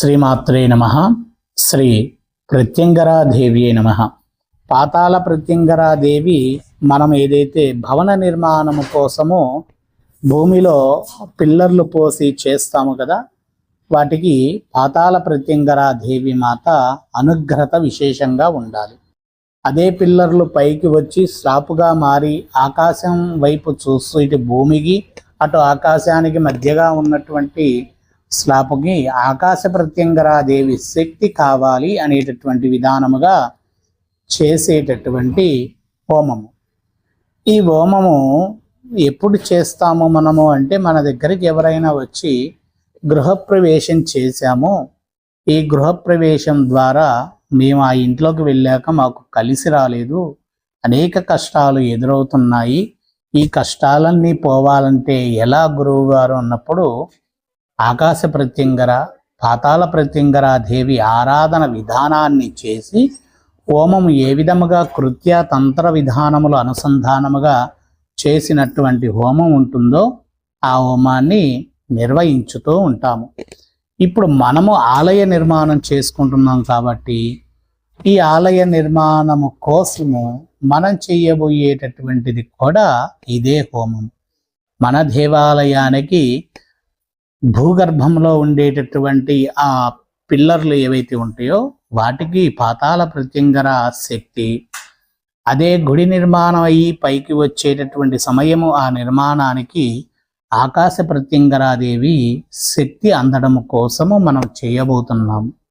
శ్రీమాత్రే నమ. శ్రీ ప్రత్యంగరాదేవి నమ. పాతాళ ప్రత్యంగరాదేవి మనం ఏదైతే భవన నిర్మాణము కోసము భూమిలో పిల్లర్లు పోసి చేస్తాము కదా వాటికి పాతాళ ప్రత్యంగరాదేవి మాత అనుగ్రహత విశేషంగా ఉండాలి. అదే పిల్లర్లు పైకి వచ్చి స్లాపుగా మారి ఆకాశం వైపు చూస్తూ ఇటు భూమికి అటు ఆకాశానికి మధ్యగా ఉన్నటువంటి స్లాపుకి ఆకాశ ప్రత్యంగరాదేవి శక్తి కావాలి అనేటటువంటి విధానముగా చేసేటటువంటి హోమము. ఈ హోమము ఎప్పుడు చేస్తాము మనము అంటే మన దగ్గరికి ఎవరైనా వచ్చి గృహప్రవేశం చేశాము. ఈ గృహప్రవేశం ద్వారా మేము ఆ ఇంట్లోకి వెళ్ళాక మాకు కలిసి రాలేదు. అనేక కష్టాలు ఎదురవుతున్నాయి. ఈ కష్టాలన్నీ పోవాలంటే ఎలా గురువుగారు అన్నప్పుడు ఆకాశ ప్రత్యంగర పాతాళ ప్రత్యంగర దేవి ఆరాధన విధానాన్ని చేసి హోమం ఏ విధముగా కృత్య తంత్ర విధానములు అనుసంధానముగా చేసినటువంటి హోమం ఉంటుందో ఆ హోమాన్ని నిర్వహించుతూ ఉంటాము. ఇప్పుడు మనము ఆలయ నిర్మాణం చేసుకుంటున్నాం కాబట్టి ఈ ఆలయ నిర్మాణము కోసము మనం చేయబోయేటటువంటిది కూడా ఇదే హోమం. మన దేవాలయానికి భూగర్భంలో ఉండేటటువంటి ఆ పిల్లర్లు ఏవైతే ఉంటాయో వాటికి పాతాల ప్రత్యంగర శక్తి అదే గుడి నిర్మాణం అయ్యి పైకి వచ్చేటటువంటి సమయము ఆ నిర్మాణానికి ఆకాశ ప్రత్యంగరాదేవి శక్తి అందడం కోసము మనం చేయబోతున్నాము